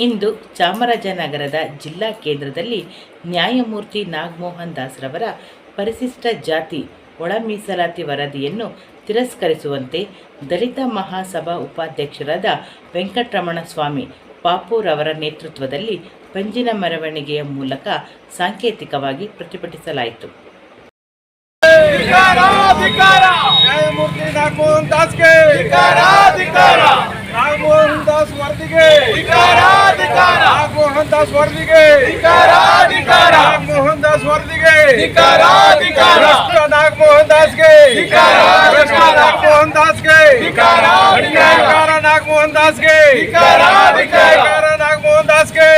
ಇಂದು ಚಾಮರಾಜನಗರದ ಜಿಲ್ಲಾ ಕೇಂದ್ರದಲ್ಲಿ ನ್ಯಾಯಮೂರ್ತಿ ನಾಗಮೋಹನ್ ದಾಸ್ರವರ ಪರಿಶಿಷ್ಟ ಜಾತಿ ಒಳ ಮೀಸಲಾತಿ ವರದಿಯನ್ನು ತಿರಸ್ಕರಿಸುವಂತೆ ದಲಿತ ಮಹಾಸಭಾ ಉಪಾಧ್ಯಕ್ಷರಾದ ವೆಂಕಟರಮಣ ಸ್ವಾಮಿ ಅವರ ನೇತೃತ್ವದಲ್ಲಿ ಪಂಜಿನ ಮೆರವಣಿಗೆಯ ಮೂಲಕ ಸಾಂಕೇತಿಕವಾಗಿ ಪ್ರತಿಭಟಿಸಲಾಯಿತು. ನ್ಯಾಯಮೂರ್ತಿ ನಾಗಮೋಹನ್ ದಾಸ್ಗೆ ನಾಗಮೋಹನ್ ದಾಸ್ ವರದಿಗೆ. ನಾಗಮೋಹನ್ ದಾಸ್ ವರದಿಗೆ. ನಾಗಮೋಹನ್ ದಾಸ್ ವರದಿಗೆ. ನಾಗಮೋಹನ್ ದಾಸ್ಗೆ. ನಾಗಮೋಹನ್ ದಾಸ್ಗೆ ನಾಗಮೋಹನ್ ದಾಸ್ಗೆ ನಾಗಮೋಹನ್ ದಾಸ್ಗೆ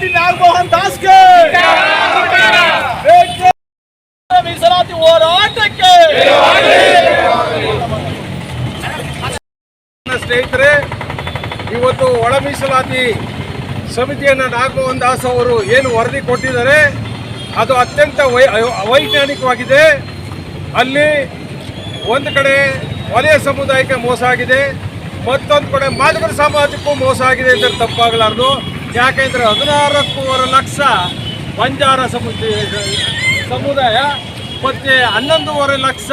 ಟ್ವೆಂಟಿ ನಾಗಮೋಹನ್ ದಾಸ್ಗೆ ಮೀಸಲಾತಿ ಹೋರಾಟಕ್ಕೆ ಸ್ನೇಹಿತರೆ ಇವತ್ತು ಒಳ ಮೀಸಲಾತಿ ಸಮಿತಿಯನ್ನು ನಾಗಮೋಹನ್ ದಾಸ್ ಅವರು ಏನು ವರದಿ ಕೊಟ್ಟಿದ್ದಾರೆ ಅದು ಅತ್ಯಂತ ವೈ ಅವೈಜ್ಞಾನಿಕವಾಗಿದೆ ಅಲ್ಲಿ ಒಂದು ಕಡೆ ವಲಯ ಸಮುದಾಯಕ್ಕೆ ಮೋಸ ಆಗಿದೆ ಮತ್ತೊಂದು ಕಡೆ ಮಾದಕರ ಸಮಾಜಕ್ಕೂ ಮೋಸ ಆಗಿದೆ ಅಂತ ತಪ್ಪಾಗಲಾರದು. ಯಾಕೆಂದ್ರೆ ಹದಿನಾರಕ್ಕೂವರೆ ಲಕ್ಷ ಬಂಜಾರ ಸಮುದಾಯ ಸಮುದಾಯ ಮತ್ತು ಹನ್ನೊಂದೂವರೆ ಲಕ್ಷ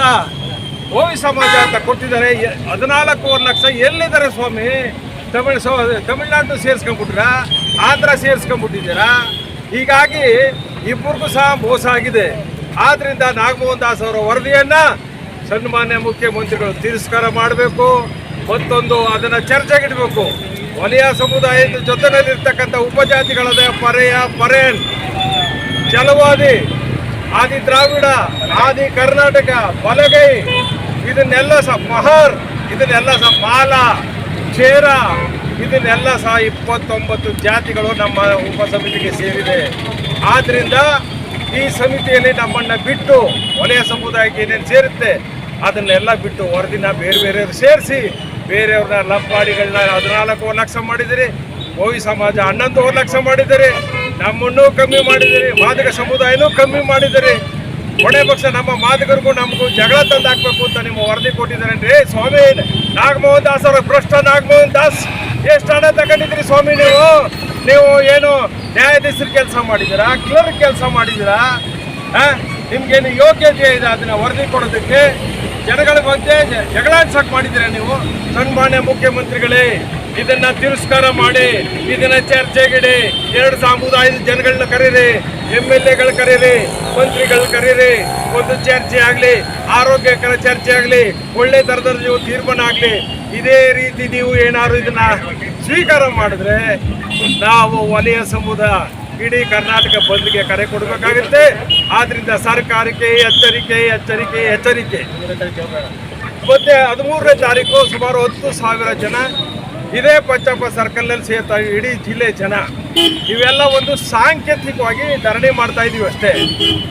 ಓವಿ ಸಮಾಜ ಅಂತ ಕೊಟ್ಟಿದ್ದಾರೆ. ಹದಿನಾಲ್ಕೂವರೆ ಲಕ್ಷ ಎಲ್ಲಿದ್ದಾರೆ ಸ್ವಾಮಿ? ತಮಿಳ್ ಸೊ ತಮಿಳ್ನಾಡು ಸೇರಿಸ್ಕೊಂಡ್ಬಿಟ್ರ? ಆಂಧ್ರ ಸೇರಿಸ್ಕೊಂಡ್ಬಿಟ್ಟಿದ್ದೀರಾ? ಹೀಗಾಗಿ ಇಬ್ಬರಿಗೂ ಸಹ ಮೋಸ ಆಗಿದೆ. ಆದ್ದರಿಂದ ನಾಗಮೋಹನ್ ದಾಸ್ ಅವರ ವರದಿಯನ್ನು ಸನ್ಮಾನ್ಯ ಮುಖ್ಯಮಂತ್ರಿಗಳು ತಿರಸ್ಕಾರ ಮಾಡಬೇಕು. ಮತ್ತೊಂದು ಅದನ್ನ ಚರ್ಚೆಗಿಡಬೇಕು ವಲಯ ಸಮುದಾಯದ ಜೊತೆಯಲ್ಲಿರ್ತಕ್ಕಂಥ ಉಪಜಾತಿಗಳಾದ ಪರೆಯ, ಪರೇನ್ ಚಲವಾದಿ ಆದಿ ದ್ರಾವಿಡ, ಆದಿ ಕರ್ನಾಟಕ, ಬಲಗೈ, ಇದನ್ನೆಲ್ಲ ಸಹ ಮಹರ್, ಇದನ್ನೆಲ್ಲ ಸಹ ಮಾಲ ಚೇರ ಇದನ್ನೆಲ್ಲ ಸಹ ಇಪ್ಪತ್ತೊಂಬತ್ತು ಜಾತಿಗಳು ನಮ್ಮ ಉಪ ಸಮಿತಿಗೆ ಸೇರಿದೆ ಆದ್ದರಿಂದ ಈ ಸಮಿತಿಯಲ್ಲಿ ನಮ್ಮನ್ನ ಬಿಟ್ಟು ವಲಯ ಸಮುದಾಯಕ್ಕೆ ಏನೇನು ಸೇರುತ್ತೆ, ಅದನ್ನೆಲ್ಲ ಬಿಟ್ಟು ವರದಿನ ಬೇರೆ ಬೇರೆಯವ್ರು ಸೇರಿಸಿ ಬೇರೆಯವ್ರನ್ನ ಲಂಪಾಡಿಗಳನ್ನ ಹದಿನಾಲ್ಕು ಲಕ್ಷ ಮಾಡಿದಿರಿ. ಭೋವಿ ಸಮಾಜ ಹನ್ನೊಂದು ಲಕ್ಷ ಮಾಡಿದ್ದೀರಿ ನಮ್ಮನ್ನು ಕಮ್ಮಿ ಮಾಡಿದಿರಿ. ಮಾದಕ ಸಮುದಾಯನೂ ಕಮ್ಮಿ ಮಾಡಿದಿರಿ. ಕೊನೆ ಪಕ್ಷ ನಮ್ಮ ಮಾದಕರಿಗೂ ನಮಗೂ ಜಗಳ ತಂದು ಹಾಕ್ಬೇಕು ಅಂತ ನಿಮ್ಮ ವರದಿ ಕೊಟ್ಟಿದ್ದಾರೇನ್ರಿ. ಸ್ವಾಮಿ, ನಾಗಮೋಹನ್ ದಾಸ್ ಅವರ ಭ್ರಷ್ಟ ನಾಗಮೋಹನ್ ದಾಸ್, ಎಷ್ಟು ಹಣ ತಗೊಂಡಿದ್ರಿ ಸ್ವಾಮಿ ನೀವು? ನೀವು ಏನು ನ್ಯಾಯಾಧೀಶರ ಕೆಲಸ ಮಾಡಿದ್ದೀರಾ? ಕ್ಲರ್ಕ್ ಕೆಲಸ ಮಾಡಿದ್ದೀರಾ? ಆ? ನಿಮ್ಗೇನು ಯೋಗ್ಯತೆ ಇದೆ, ಅದನ್ನ ವರದಿ ಕೊಡೋದಕ್ಕೆ ಜನಗಳ ಮಧ್ಯೆ ಜ- ಜಗಳ ಅನ್ಸಕ್ ಮಾಡಿದ್ದೀರಾ ನೀವು? ಸನ್ಮಾನ್ಯ ಮುಖ್ಯಮಂತ್ರಿಗಳೇ, ಇದನ್ನ ತಿರಸ್ಕಾರ ಮಾಡಿ, ಇದನ್ನ ಚರ್ಚೆಗಿಡಿ, ಎರಡು ಸಮುದಾಯದ ಜನಗಳನ್ನ ಕರೀರಿ, ಎಂ ಎಲ್ ಎಗಳು ಕರೀರಿ, ಮಂತ್ರಿಗಳು ಕರೀರಿ, ಒಂದು ಚರ್ಚೆ ಆಗಲಿ, ಆರೋಗ್ಯಕರ ಚರ್ಚೆ ಆಗಲಿ, ಒಳ್ಳೆ ಥರದ ನೀವು ತೀರ್ಮಾನ ಆಗಲಿ, ಇದೇ ರೀತಿ ನೀವು ಏನಾದ್ರು ಇದನ್ನ ಸ್ವೀಕಾರ ಮಾಡಿದ್ರೆ, ನಾವು ವಲಯ ಸಮುದಾಯ ಇಡೀ ಕರ್ನಾಟಕ ಬಂದ್ಗೆ ಕರೆ ಕೊಡಬೇಕಾಗುತ್ತೆ. ಆದ್ರಿಂದ ಸರ್ಕಾರಕ್ಕೆ ಎಚ್ಚರಿಕೆ ಎಚ್ಚರಿಕೆ ಎಚ್ಚರಿಕೆ. ಮತ್ತೆ ಹದಿಮೂರನೇ ತಾರೀಕು ಸುಮಾರು ಹತ್ತು ಸಾವಿರ ಜನ ಇದೇ ಪಂಚಪ್ಪ ಸರ್ಕಲ್ನಲ್ಲಿ ಸೇರ್ತಾ ಇಡೀ ಜಿಲ್ಲೆ ಜನ. ಇವೆಲ್ಲ ಒಂದು ಸಾಂಕೇತಿಕವಾಗಿ ಧರಣಿ ಮಾಡ್ತಾ ಇದೀವಿ ಅಷ್ಟೇ.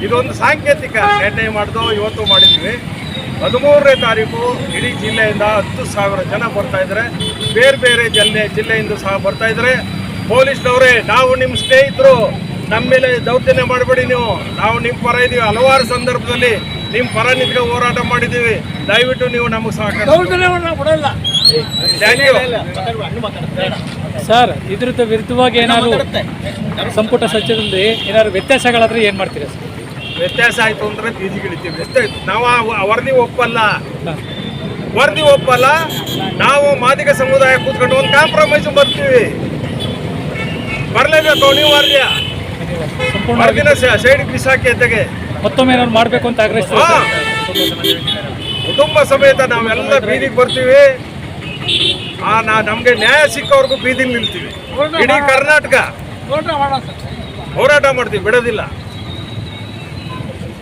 ಇದೊಂದು ಸಾಂಕೇತಿಕ ನಿರ್ಣಯ ಮಾಡಿದ್ವು ಇವತ್ತು ಮಾಡಿದ್ವಿ ಹದಿಮೂರನೇ ತಾರೀಕು ಇಡೀ ಜಿಲ್ಲೆಯಿಂದ ಹತ್ತು ಸಾವಿರ ಜನ ಬರ್ತಾ ಇದ್ದಾರೆ. ಬೇರೆ ಬೇರೆ ಜಿಲ್ಲೆ ಜಿಲ್ಲೆಯಿಂದ ಸಹ ಬರ್ತಾ ಇದ್ದಾರೆ. ಪೊಲೀಸ್ನವರೇ ನಾವು ನಿಮ್ಮ ಸ್ನೇಹಿತರು ನಮ್ಮ ಮೇಲೆ ದೌರ್ಜನ್ಯ ಮಾಡಬೇಡಿ ನೀವು. ನಾವು ನಿಮ್ಮ ಪರ ಇದೀವಿ. ಹಲವಾರು ಸಂದರ್ಭದಲ್ಲಿ ನಿಮ್ಮ ಪರ ನಿಂತ್ಕೊಂಡು ಹೋರಾಟ ಮಾಡಿದ್ದೀವಿ ದಯವಿಟ್ಟು ನೀವು ನಮಗೆ ಸಹಕಾರ. ಸರ್ ಇದ್ರದ ವಿರುದ್ಧವಾಗಿ ಏನಾದ್ರು ಸಂಪುಟ ಸಚಿವರಲ್ಲಿ ಏನಾದ್ರು ವ್ಯತ್ಯಾಸಗಳಾದ್ರೆ ಏನ್ ಮಾಡ್ತೀರಾ ಸರ್? ವ್ಯತ್ಯಾಸ ಆಯ್ತು ಅಂದ್ರೆ ಬೀದಿಗಿಳಿತೀವಿ ಎಷ್ಟಾಯ್ತು ನಾವು ವರದಿ ಒಪ್ಪಲ್ಲ. ವರದಿ ಒಪ್ಪಲ್ಲ. ನಾವು ಮಾದಿಗ ಸಮುದಾಯ ಕೂತ್ಕೊಂಡು ಒಂದು ಕಾಂಪ್ರಮೈಸ್ ಬರ್ತೀವಿ. ಬರ್ಲೇಬೇಕು ನೀವು ವರದಿನ ಸೈಡ್ ಬಿಸಾಕಿ ಎದ್ದಗೆ. ಮತ್ತೊಮ್ಮೆ ಏನಾದ್ರು ಮಾಡ್ಬೇಕು ಅಂತ ಆಗ್ರಹಿಸ್ತೀರಾ ಕುಟುಂಬ ಸಮೇತ ನಾವೆಲ್ಲ ಬೀದಿಗೆ ಬರ್ತೀವಿ. ಆ ನಾ ನಮ್ಗೆ ನ್ಯಾಯ ಸಿಕ್ಕವ್ರಿಗೂ ಬೀದಿಲಿ ನಿಲ್ತೀವಿ. ಇಡೀ ಕರ್ನಾಟಕ. ಹೋರಾಟ ಮಾಡ್ತೀವಿ ಬಿಡೋದಿಲ್ಲ.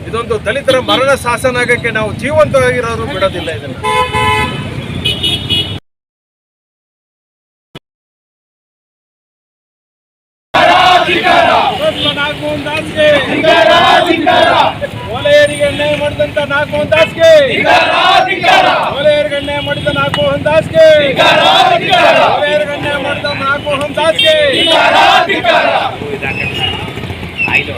ಇದೊಂದು ದಲಿತರ ಮರಣ ಶಾಸನ ಆಗಕ್ಕೆ ನಾವು ಜೀವಂತವಾಗಿರೋದು ಬಿಡೋದಿಲ್ಲ ಇದನ್ನ. ಧಿಕಾರ ನಾಗಮೋಹನ್ ನಾಗಮೋಹನ್ ದಾಸ್ಗೆ ಓಲೆಯರಿಗೆ ಅನ್ಯಾಯ ಮಾಡಿದಂತ ನಾಗಮೋಹನ್ ದಾಸ್ಗೆ ಓಲೆಯರಿಗೆ ಅನ್ಯಾಯ ಮಾಡಿದ ನಾಗಮೋಹನ್ ದಾಸ್ಗೆ ಓಲೆಯರಿಗೆ ಅನ್ಯಾಯ ಮಾಡಿದ ನಾಗಮೋಹನ್ ದಾಸ್ಗೆ ಆಯ್ತು